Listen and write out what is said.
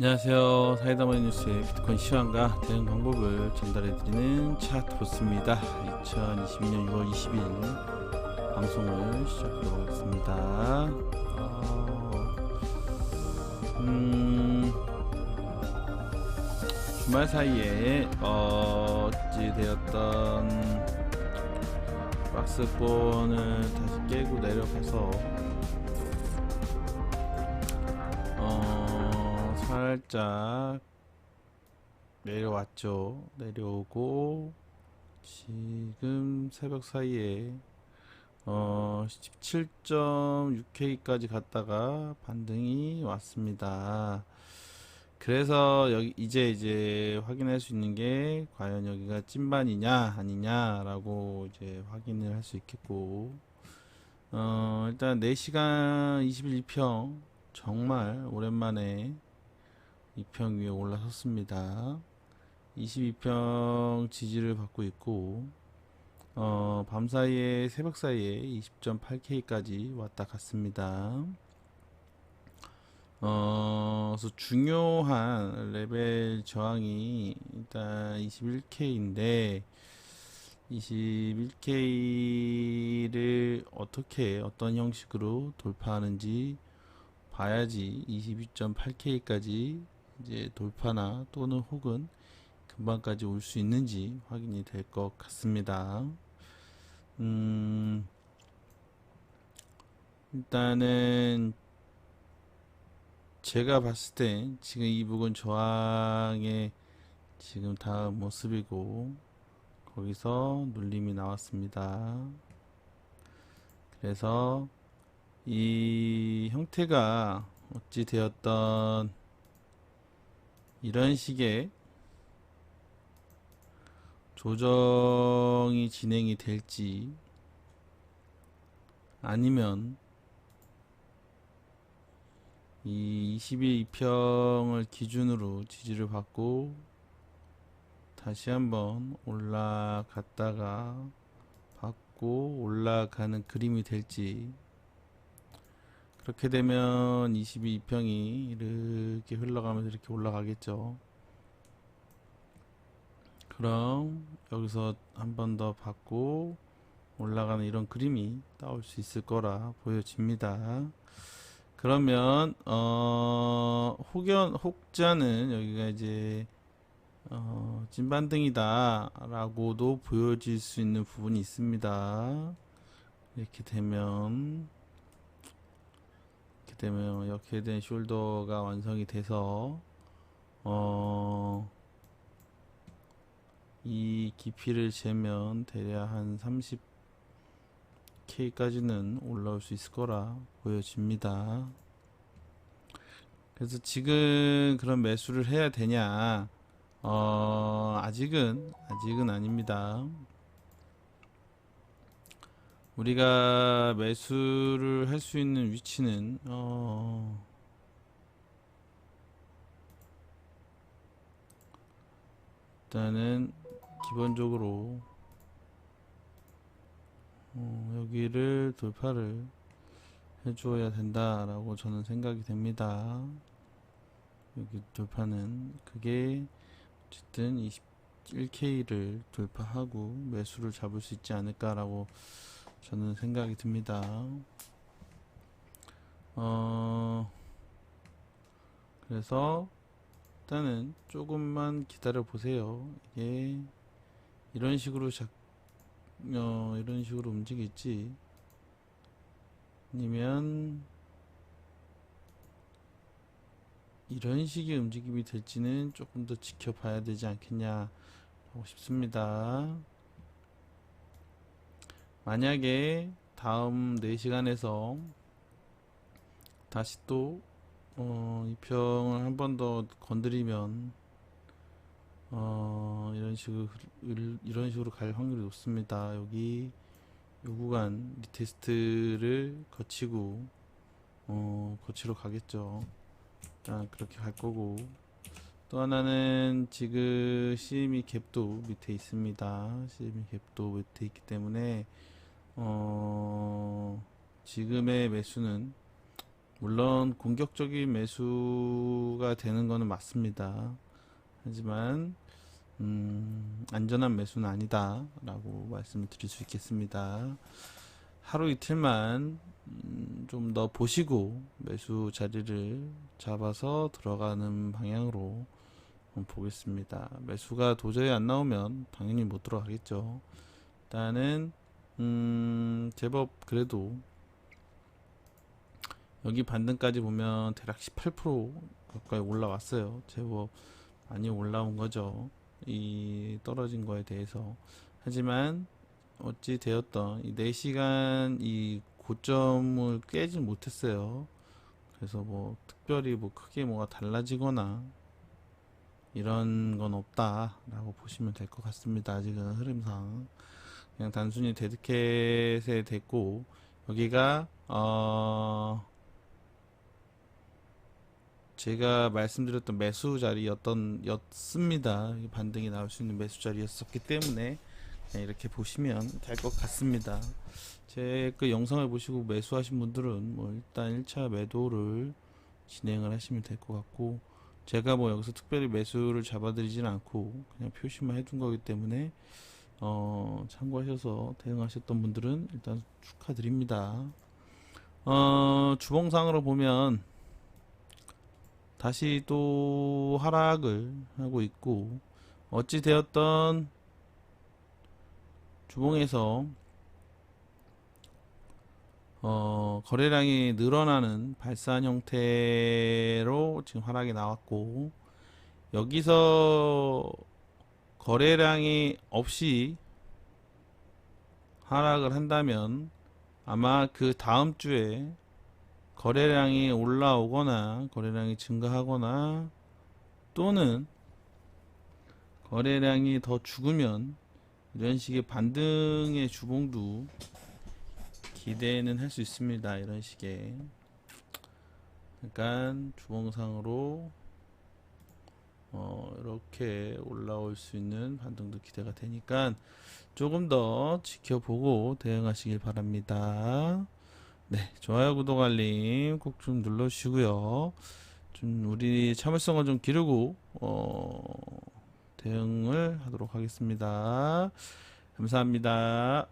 안녕하세요. 사이다머니 뉴스의 비트코인 시황과 대응 방법을 전달해드리는 차트 보스입니다. 2022년 6월 20일 방송을 시작하도록 하겠습니다. 어, 음, 주말 사이에 어, 어찌되었던 박스권을 다시 깨고 내려가서 살짝 내려왔죠. 내려오고 지금 새벽 사이에 어, 17.6K까지 갔다가 반등이 왔습니다. 그래서 여기 이제 이제 확인할 수 있는 게 과연 여기가 찐반이냐 아니냐라고 이제 확인을 할 수 있겠고 어, 일단 4시간 21평 정말 오랜만에 2평 위에 올라섰습니다. 22평 지지를 받고 있고 어, 밤 사이에 새벽 사이에 20.8K까지 왔다 갔습니다. 어, 그래서 중요한 레벨 저항이 일단 21K인데 21K를 어떻게 어떤 형식으로 돌파하는지 봐야지 22.8K까지 이제 돌파나 또는 혹은 금방까지 올 수 있는지 확인이 될 것 같습니다. 음, 일단은 제가 봤을 때 지금 이 부분 저항의 지금 다음 모습이고 거기서 눌림이 나왔습니다. 그래서 이 형태가 어찌 되었던 이런 식의 조정이 진행이 될지 아니면 이 22평을 기준으로 지지를 받고 다시 한번 올라갔다가 받고 올라가는 그림이 될지 그렇게 되면 22평이 이렇게 흘러가면서 이렇게 올라가겠죠. 그럼 여기서 한 번 더 받고 올라가는 이런 그림이 나올 수 있을 거라 보여집니다. 그러면 어 혹연 혹자는 여기가 이제 어 진반등이다 라고도 보여질 수 있는 부분이 있습니다. 이렇게 되면 되면 이렇게 된 숄더가 완성이 돼서 어 이 깊이를 재면 대략 한 30K까지는 올라올 수 있을 거라 보여집니다. 그래서 지금 그런 매수를 해야 되냐? 어, 아직은, 아직은 아닙니다. 우리가 매수를 할 수 있는 위치는, 어, 일단은 기본적으로 어, 여기를 돌파를 해줘야 된다라고 저는 생각이 됩니다. 여기 돌파는 그게 어쨌든 21K를 돌파하고 매수를 잡을 수 있지 않을까라고 저는 생각이 듭니다. 어, 그래서 일단은 조금만 기다려 보세요. 이게 이런 식으로 작, 어, 이런 식으로 움직일지 아니면 이런 식의 움직임이 될지는 조금 더 지켜봐야 되지 않겠냐 하고 싶습니다. 만약에 다음 4시간에서 다시 또 어, 이 평을 한 번 더 건드리면 어, 이런 식으로 흐- 이런 식으로 갈 확률이 높습니다. 여기 요 구간 리테스트를 거치고 어, 거치러 가겠죠. 일단 그렇게 갈 거고 또 하나는 지금 CME 갭도 밑에 있습니다. CME 갭도 밑에 있기 때문에 어, 지금의 매수는 물론 공격적인 매수가 되는 거는 맞습니다. 하지만 음, 안전한 매수는 아니다 라고 말씀을 드릴 수 있겠습니다. 하루 이틀만 음, 좀 더 보시고 매수 자리를 잡아서 들어가는 방향으로 보겠습니다. 매수가 도저히 안 나오면 당연히 못 들어가겠죠. 일단은 음, 제법 그래도 여기 반등까지 보면 대략 18% 가까이 올라왔어요. 제법 많이 올라온 거죠. 이 떨어진 거에 대해서. 하지만 어찌 되었던 이 4시간 이 고점을 깨지 못했어요. 그래서 뭐 특별히 뭐 크게 뭐가 달라지거나 이런 건 없다 라고 보시면 될 것 같습니다. 아직은 흐름상 그냥 단순히 데드캣에 됐고 여기가 어 제가 말씀드렸던 매수 자리였던 였습니다. 이 반등이 나올 수 있는 매수 자리였었기 때문에 이렇게 보시면 될 것 같습니다. 제 그 영상을 보시고 매수하신 분들은 뭐 일단 1차 매도를 진행을 하시면 될 것 같고 제가 뭐 여기서 특별히 매수를 잡아드리진 않고 그냥 표시만 해둔 거기 때문에 어 참고하셔서 대응하셨던 분들은 일단 축하드립니다. 어 주봉상으로 보면 다시 또 하락을 하고 있고 어찌 되었던 주봉에서 어, 거래량이 늘어나는 발산 형태로 지금 하락이 나왔고 여기서 거래량이 없이 하락을 한다면 아마 그 다음 주에 거래량이 올라오거나 거래량이 증가하거나 또는 거래량이 더 죽으면 이런 식의 반등의 주봉도 기대는 할 수 있습니다. 이런 식의 약간 주봉상으로 어, 이렇게 올라올 수 있는 반등도 기대가 되니까 조금 더 지켜보고 대응하시길 바랍니다. 네, 좋아요, 구독, 알림 꼭 좀 눌러주시고요. 좀 우리 참을성을 좀 기르고 어, 대응을 하도록 하겠습니다. 감사합니다.